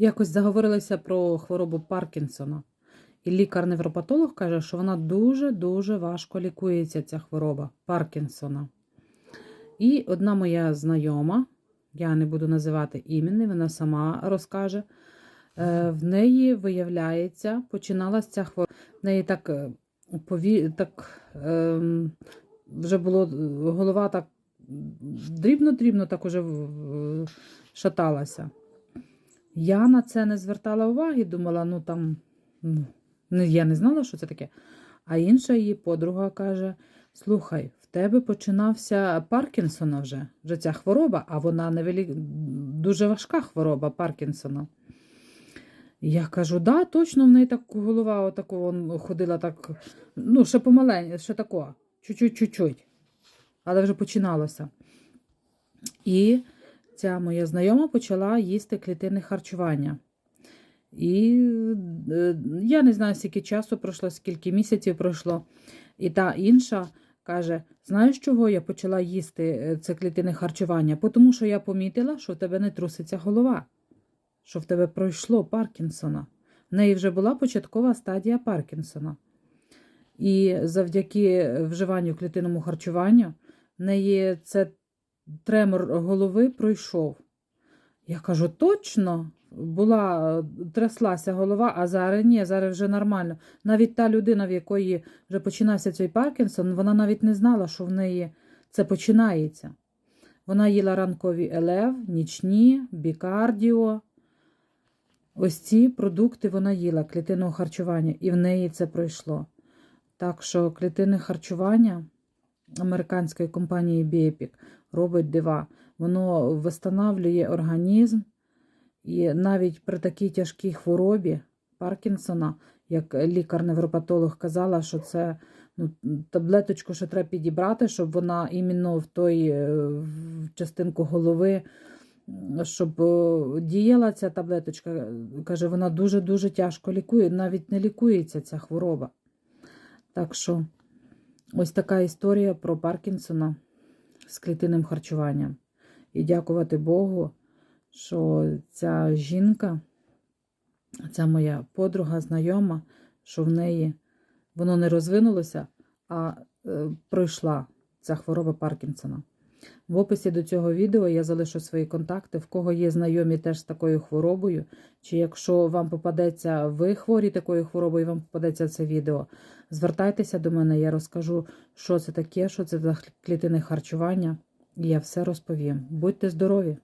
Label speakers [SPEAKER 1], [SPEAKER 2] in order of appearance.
[SPEAKER 1] якось заговорилися про хворобу Паркінсона. І лікар-невропатолог каже, що вона дуже-дуже важко лікується, ця хвороба Паркінсона. І одна моя знайома, я не буду називати імені, вона сама розкаже. е, В неї, виявляється, починалася ця хвороба. В неї так, е, пові... так ем, вже було е, голова так дрібно-дрібно так уже шаталася. Я на це не звертала уваги, думала, ну там, ну, я не знала, що це таке. А інша її подруга каже: слухай, в тебе починався Паркінсона вже, вже ця хвороба, а вона невелик... дуже важка хвороба Паркінсона. Я кажу, да, точно в неї так голова отако ходила так, ну, ще помаленьку, ще тако, чуть-чуть, чуть-чуть. Але вже починалося. І ця моя знайома почала їсти клітинне харчування. І е, я не знаю, скільки часу пройшло, скільки місяців пройшло. І та інша каже: знаєш, чого я почала їсти е, це клітинне харчування? Тому що я помітила, що в тебе не труситься голова, що в тебе пройшло Паркінсона. В неї вже була початкова стадія Паркінсона. І завдяки вживанню клітинному харчуванню в неї це тремор голови пройшов. Я кажу, точно була, тряслася голова, а зараз ні, зараз вже нормально. Навіть та людина, в якої вже починався цей Паркінсон, вона навіть не знала, що в неї це починається. Вона їла ранкові елев, нічні, бікардіо. Ось ці продукти вона їла клітинного харчування, і в неї це пройшло. Так що клітинне харчування американської компанії Біепік робить дива. Воно встановлює організм, і навіть при такій тяжкій хворобі Паркінсона, як лікар-невропатолог казала, що це ну, таблеточку ще треба підібрати, щоб вона іменно в той е, в частинку голови, щоб е, діяла ця таблеточка. Каже, вона дуже-дуже тяжко лікує, навіть не лікується ця хвороба. Так що ось така історія про Паркінсона з клітинним харчуванням. І дякувати Богу, що ця жінка, ця моя подруга, знайома, що в неї воно не розвинулося, а е, пройшла ця хвороба Паркінсона. В описі до цього відео я залишу свої контакти, в кого є знайомі теж з такою хворобою, чи якщо вам попадеться, ви хворі такою хворобою, і вам попадеться це відео, звертайтеся до мене, я розкажу, що це таке, що це за клітини харчування, і я все розповім. Будьте здорові!